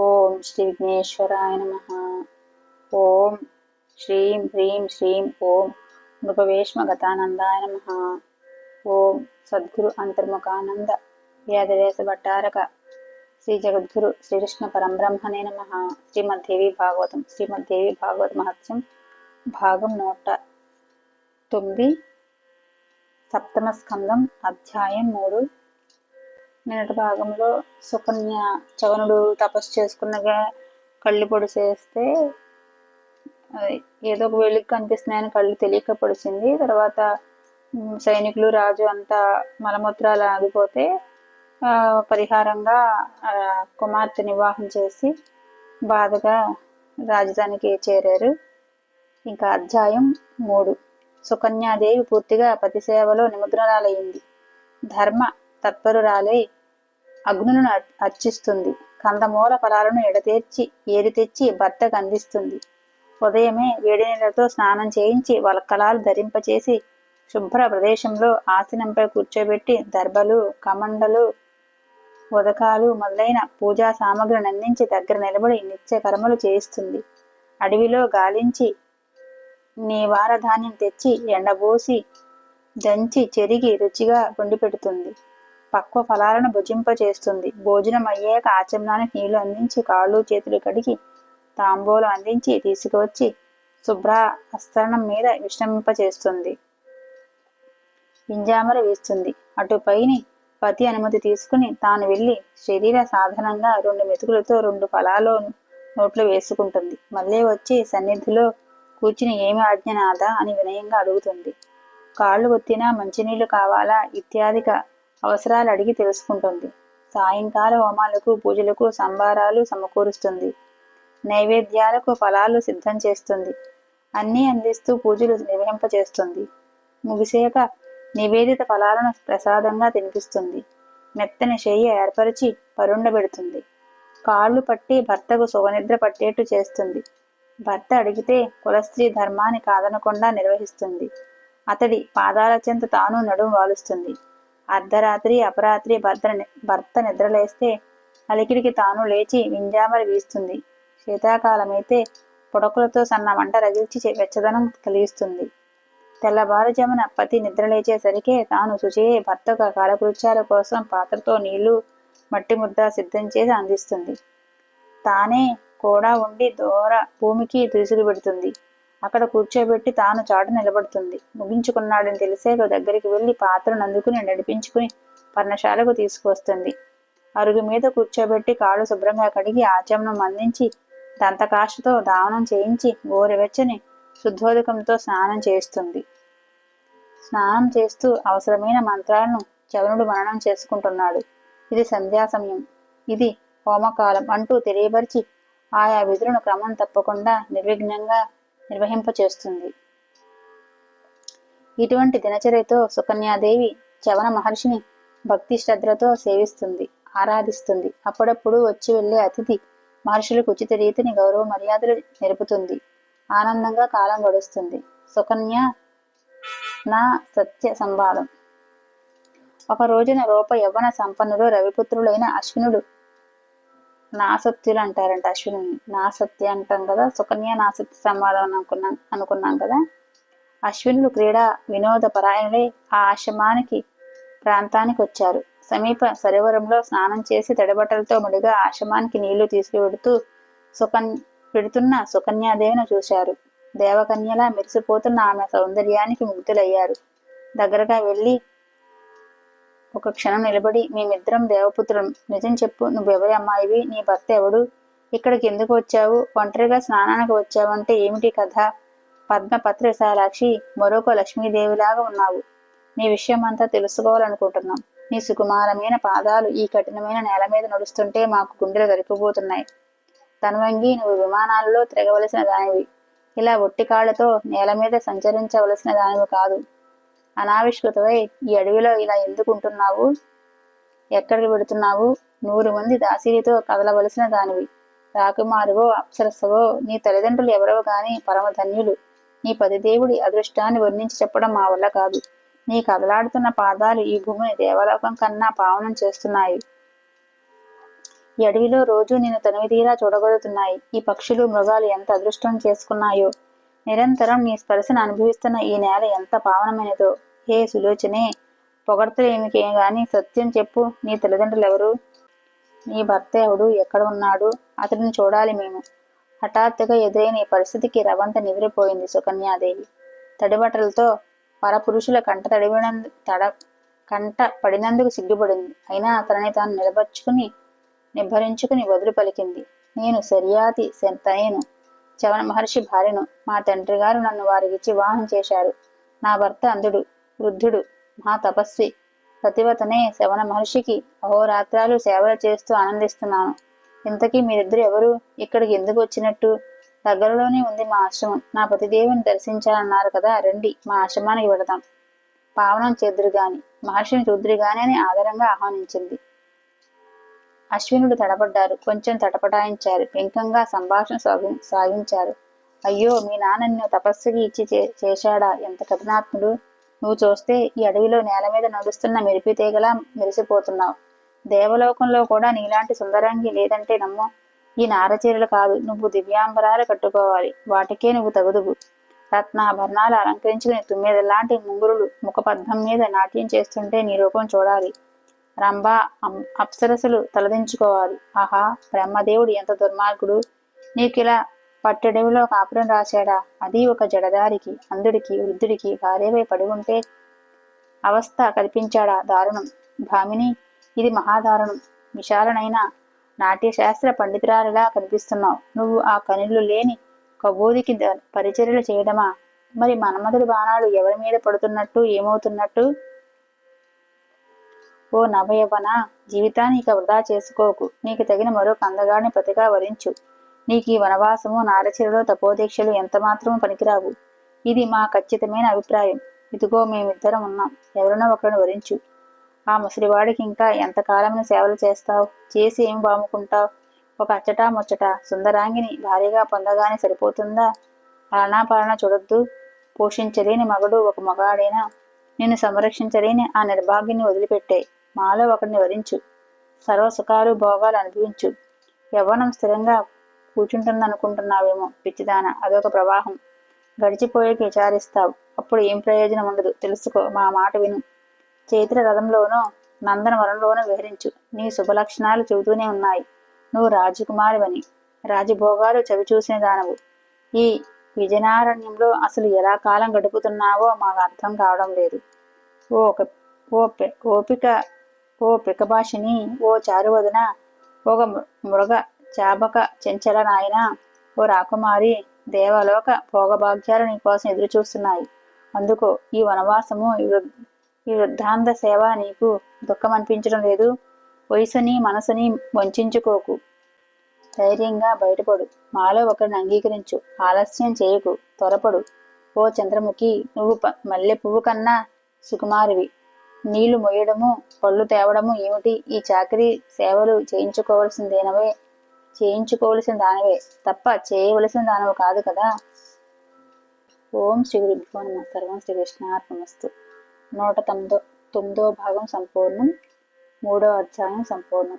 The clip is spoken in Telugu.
ఓం శ్రీ విఘ్నేశ్వరాయ నమ. ఓం శ్రీం హ్రీం శ్రీం ఓం నృపవేష్మ గతానందాయ నమ. ఓం సద్గురు అంతర్ముఖానంద వేదవేశ భట్టారక శ్రీ జగద్గురు శ్రీకృష్ణ పరంబ్రహ్మణే నమ. శ్రీమద్దేవి భాగవతం శ్రీమద్దేవి భాగవత మహత్యం భాగం నూట తొమ్మిది సప్తమ స్కందం అధ్యాయం మూడు. నిన్నటి భాగంలో సుకన్య చవనుడు తపస్సు చేసుకున్నగా కళ్ళు పొడిసేస్తే చేస్తే ఏదో ఒక వెలుగు కనిపిస్తున్నాయని కళ్ళు తెలియక పొడిచింది. తర్వాత సైనికులు రాజు అంతా మలమూత్రాలు ఆగిపోతే ఆ, పరిహారంగా ఆ, కుమార్తె వివాహం చేసి బాధగా రాజధానికి చేరారు. ఇంకా అధ్యాయం మూడు. సుకన్యాదేవి పూర్తిగా పతి సేవలో నిమగ్నరాలయ్యింది. ధర్మ తత్పరురాలై అగ్నులను అర్చిస్తుంది. కందమూల ఫలాలను ఎడతేర్చి ఏరి తెచ్చి భర్తకు అందిస్తుంది. ఉదయమే వేడి నీళ్ళతో స్నానం చేయించి వలకలాలు ధరింపచేసి శుభ్ర ప్రదేశంలో ఆసనంపై కూర్చోబెట్టి దర్భలు కమండలు ఉదకాలు మొదలైన పూజా సామగ్రిని అందించి దగ్గర నిలబడి నిత్య కర్మలు చేయిస్తుంది. అడవిలో గాలించి నీవార ధాన్యం తెచ్చి ఎండబోసి దంచి చెరిగి రుచిగా వండి పెడుతుంది పక్వ ఫలాలను భుజింప చేస్తుంది భోజనం అయ్యాక ఆచమనానికి నీళ్ళు అందించి కాళ్ళు చేతులు కడిగి తాంబూలం అందించి తీసుకువచ్చి శుభ్ర అస్తరణం మీద విశ్రమింప చేస్తుంది పింజామర వేస్తుంది. అటుపైని పతి అనుమతి తీసుకుని తాను వెళ్ళి శరీర సాధనంగా రెండు మెతుకులతో రెండు ఫలాలు నోట్లో వేసుకుంటుంది. మళ్ళీ వచ్చి సన్నిధిలో కూర్చుని ఏమి ఆజ్ఞ నాదా అని వినయంగా అడుగుతుంది. కాళ్ళు ఒత్తినా మంచినీళ్ళు కావాలా? ఇత్యాదిక అవసరాలు అడిగి తెలుసుకుంటుంది. సాయంకాల హోమాలకు పూజలకు సంబారాలు సమకూరుస్తుంది. నైవేద్యాలకు ఫలాలు సిద్ధం చేస్తుంది. అన్నీ అందిస్తూ పూజలు నిర్వహింపచేస్తుంది. ముగిసేక నివేదిత ఫలాలను ప్రసాదంగా తినిపిస్తుంది. మెత్తని చెయ్యి ఏర్పరిచి పరుండబెడుతుంది కాళ్ళు పట్టి భర్తకు సుఖనిద్ర పట్టేట్టు చేస్తుంది. భర్త అడిగితే కులస్త్రీ ధర్మాన్ని కాదనకుండా నిర్వహిస్తుంది. అతడి పాదాల చెంత తాను నడుము వాలుస్తుంది. అర్ధరాత్రి అపరాత్రి భర్త భర్త నిద్రలేస్తే అలికిడికి తాను లేచి వింజామరి వీస్తుంది. శీతాకాలమైతే పుడకలతో సన్న మంట రగిల్చి వెచ్చదనం కలిగిస్తుంది. తెల్లవారుజామున పతి నిద్రలేచేసరికే తాను శుచియే భర్తకు కాలకృత్యాల కోసం పాత్రతో నీళ్ళు మట్టి ముద్ద సిద్ధం చేసి అందిస్తుంది. తానే కూడా ఉండి దూర భూమికి తిరుసులు పెడుతుంది. అక్కడ కూర్చోబెట్టి తాను చాటు నిలబడుతుంది. ముగించుకున్నాడని తెలిసాక దగ్గరికి వెళ్ళి పాత్రను అందుకుని నడిపించుకుని పర్ణశాలకు తీసుకువస్తుంది. అరుగు మీద కూర్చోబెట్టి కాళ్ళు శుభ్రంగా కడిగి ఆచమనం అందించి దంతకాశతో దావనం చేయించి గోరువెచ్చని శుద్ధోదకంతో స్నానం చేస్తుంది. స్నానం చేస్తూ అవసరమైన మంత్రాలను చవనుడు మననం చేసుకుంటున్నాడు. ఇది సంధ్యా సమయం. ఇది హోమకాలం అంటూ తెలియపరిచి ఆయా విధులను క్రమం తప్పకుండా నిర్విఘ్నంగా నిర్వహింపచేస్తుంది. ఇటువంటి దినచర్యతో సుకన్యాదేవి చవన మహర్షిని భక్తి శ్రద్ధలతో సేవిస్తుంది ఆరాధిస్తుంది. అప్పుడప్పుడు వచ్చి వెళ్ళే అతిథి మహర్షులకు ఉచిత రీతిని గౌరవ మర్యాదలు నిలుపుతుంది ఆనందంగా కాలం గడుస్తుంది. సుకన్య నా సత్య సంవాదం ఒక రోజున రూప యవ్వన సంపన్నుడు రవిపుత్రులైన అశ్వినుడు నాసత్యులు అంటారంట అశ్విని. నాసత్య అంటాం కదా సుకన్య నాసత్య సంవాదం అనుకున్నాం అనుకున్నాం కదా. అశ్వినులు క్రీడా వినోద పరాయణులై ఆ ఆశ్రమానికి ప్రాంతానికి వచ్చారు. సమీప సరోవరంలో స్నానం చేసి తడిబట్టలతో ముడిగా ఆశ్రమానికి నీళ్ళు తీసుకువెడుతూ సుకన్ పెడుతున్న సుకన్యాదేవిని చూశారు. దేవకన్యలా మెరిసిపోతున్న ఆమె సౌందర్యానికి ముగ్ధులయ్యారు. దగ్గరగా వెళ్ళి ఒక క్షణం నిలబడి మేమిద్దరం దేవపుత్రులం నిజం చెప్పు నువ్వెవరి అమ్మాయివి? నీ భర్త ఎవడు? ఇక్కడికి ఎందుకు వచ్చావు? ఒంటరిగా స్నానానికి వచ్చావంటే ఏమిటి కథ? పద్మపత్ర విశాలాక్షి మరొక లక్ష్మీదేవిలాగా ఉన్నావు. నీ విషయం అంతా తెలుసుకోవాలనుకుంటున్నాం. నీ సుకుమారమైన పాదాలు ఈ కఠినమైన నేల మీద నడుస్తుంటే మాకు గుండెలు గరిపిపోతున్నాయి తనవంగి నువ్వు విమానాలలో తిరగవలసిన దానివి. ఇలా ఒట్టి కాళ్ళతో నేల మీద సంచరించవలసిన దానివి కాదు. అనావిష్కృతమై ఈ అడవిలో ఇలా ఎందుకు ఉంటున్నావు? ఎక్కడికి పెడుతున్నావు నూరు మంది దాసీలతో కదలవలసిన దానివి. రాకుమారువో అప్సరసవో నీ తల్లిదండ్రులు ఎవరో గాని పరమధన్యులు. నీ పతిదేవుడి అదృష్టాన్ని వర్ణించి చెప్పడం మా వల్ల కాదు. నీ కదలాడుతున్న పాదాలు ఈ భూమిని దేవలోకం కన్నా పావనం చేస్తున్నాయి. ఈ అడవిలో రోజు నేను తనివి తీరా చూడగలుగుతున్నాయి. ఈ పక్షులు మృగాలు ఎంత అదృష్టం చేసుకున్నాయో. నిరంతరం నీ స్పర్శను అనుభవిస్తున్న ఈ నేల ఎంత పావనమైనదో. హే సులోచనే పొగడతలేమికే గాని సత్యం చెప్పు నీ తల్లిదండ్రులు ఎవరు? నీ భర్త ఎవడు? ఎక్కడ ఉన్నాడు? అతడిని చూడాలి మేము. హఠాత్తుగా ఎదురైన ఈ పరిస్థితికి రవంత నివిరిపోయింది సుకన్యాదేవి. తడిబట్టలతో పరపురుషుల కంట తడివినందు తడ కంట పడినందుకు సిగ్గుపడింది. అయినా అతనిని తాను నిలబర్చుకుని నిబ్బరించుకుని వదులు పలికింది నేను సరియాతి తనేను. చవన మహర్షి భార్యను మా తండ్రి గారు నన్ను వారికిచ్చి వివాహం చేశారు. నా భర్త అందుడు వృద్ధుడు మహా తపస్వి. ప్రతివతనే శవన మహర్షికి అహోరాత్రాలు సేవలు చేస్తూ ఆనందిస్తున్నాను. ఇంతకీ మీరిద్దరు ఎవరు? ఇక్కడికి ఎందుకు వచ్చినట్టు? దగ్గరలోనే ఉంది మా ఆశ్రమం. నా పతిదేవుని దర్శించాలన్నారు కదా రండి మా ఆశ్రమానికి వెళదాం. పావనం చేదురుగాని మహర్షిని చూద్దురుగాని అని ఆదరంగా ఆహ్వానించింది. అశ్వినుడు తడబడ్డారు. కొంచెం తటపటాయించారు. పెంకంగా సంభాషణ సాగి సాగించారు. అయ్యో మీ నాన్న తపస్సుకి ఇచ్చి చేశాడా? ఎంత కఠినాత్ముడు. నువ్వు చూస్తే ఈ అడవిలో నేల మీద నడుస్తున్న మెరిపితేగలా మెరిసిపోతున్నావు. దేవలోకంలో కూడా నీలాంటి సుందరంగి లేదంటే నమ్మో. ఈ నారచీరలు కాదు. నువ్వు దివ్యాంబరాలు కట్టుకోవాలి. వాటికే నువ్వు తగుదువు. రత్నాభరణాలు అలంకరించుకుని తుమ్మెదలాంటి ముంగురులు ముఖపద్మం మీద నాట్యం చేస్తుంటే నీ రూపం చూడాలి. రంభ అప్సరసులు తలదించుకోవాలి. ఆహా బ్రహ్మదేవుడు ఎంత దుర్మార్గుడు. నీకిలా పట్టడవిలో కాపురం రాశాడా? అది ఒక జడదారికి అందుడికి వృద్ధుడికి భార్యపై పడి ఉంటే అవస్థ కల్పించాడా దారుణం. భామిని ఇది మహాదారుణం. విశాలనైన నాట్యశాస్త్ర పండితురాలిలా కనిపిస్తున్నావు. నువ్వు ఆ కనులు లేని కబోదికి పరిచర్యలు చేయడమా? మరి మన్మధుడి బాణాలు ఎవరి మీద పడుతున్నట్టు ఏమవుతున్నట్టు? ఓ నవయవన జీవితాన్ని ఇక వృధా చేసుకోకు. నీకు తగిన మరో కందగాడిని ప్రతిగా వరించు. నీకు ఈ వనవాసము నారచీరలో తపోదీక్షలు ఎంతమాత్రము పనికిరావు. ఇది మా ఖచ్చితమైన అభిప్రాయం. ఇదిగో మేమిద్దరం ఉన్నాం. ఎవరినో ఒకరిని వరించు. ఆ ముసలివాడికి ఇంకా ఎంతకాలమైన సేవలు చేస్తావు? చేసి ఏం బాముకుంటావు ఒక అచ్చటా ముచ్చట? సుందరాంగిని భారీగా పొందగానే సరిపోతుందా? పాలనా పాలన చూడొద్దు. పోషించలేని మగడు ఒక మగాడైనా? నిన్ను సంరక్షించలేని ఆ నిర్భాగ్యాన్ని వదిలిపెట్టాయి మాలో ఒకరిని వరించు సర్వ సుఖాలు భోగాలు అనుభవించు. యవ్వనం స్థిరంగా కూర్చుంటుందనుకుంటున్నావేమో పిచ్చిదాన అదొక ప్రవాహం. గడిచిపోయేకి విచారిస్తావు. అప్పుడు ఏం ప్రయోజనం ఉండదు. తెలుసుకో మా మాట విను. చైత్ర రథంలోనో నందనవరంలోనూ విహరించు. నీ శుభలక్షణాలు చెబుతూనే ఉన్నాయి. నువ్వు రాజకుమారివని. రాజభోగాలు చవి చూసిన దానవు. ఈ విజయనారణ్యంలో అసలు ఎలా కాలం గడుపుతున్నావో మాకు అర్థం కావడం లేదు. ఓ ఓపిక పికభాషిని ఓ చారువదన ఒక మృగ చాపక చెంచల నాయన ఓ రాకుమారి దేవలోక భోగభాగ్యాలు నీకోసం ఎదురు చూస్తున్నాయి అందుకో ఈ వనవాసము ఈ వృద్ధాంత సేవ నీకు దుఃఖం అనిపించడం లేదు. వయసుని మనసుని వంచుకోకు. ధైర్యంగా బయటపడు. మాలో ఒకరిని అంగీకరించు. ఆలస్యం చేయకు. త్వరపడు. ఓ చంద్రముఖి నువ్వు మల్లె పువ్వు కన్నా సుకుమారివి. నీళ్ళు మొయ్యడము పళ్ళు తేవడము ఏమిటి? ఈ చాకరీ సేవలు చేయించుకోవలసిందేనవే? చేయించుకోవలసిన దానివే తప్ప చేయవలసిన దానవు కాదు కదా? ఓం శ్రీ గురుభ్యో నమ. సర్వం శ్రీ కృష్ణార్పణమస్తు. నూట తొమ్మిదో తొమ్మిదో భాగం సంపూర్ణం. మూడో అధ్యాయం సంపూర్ణం.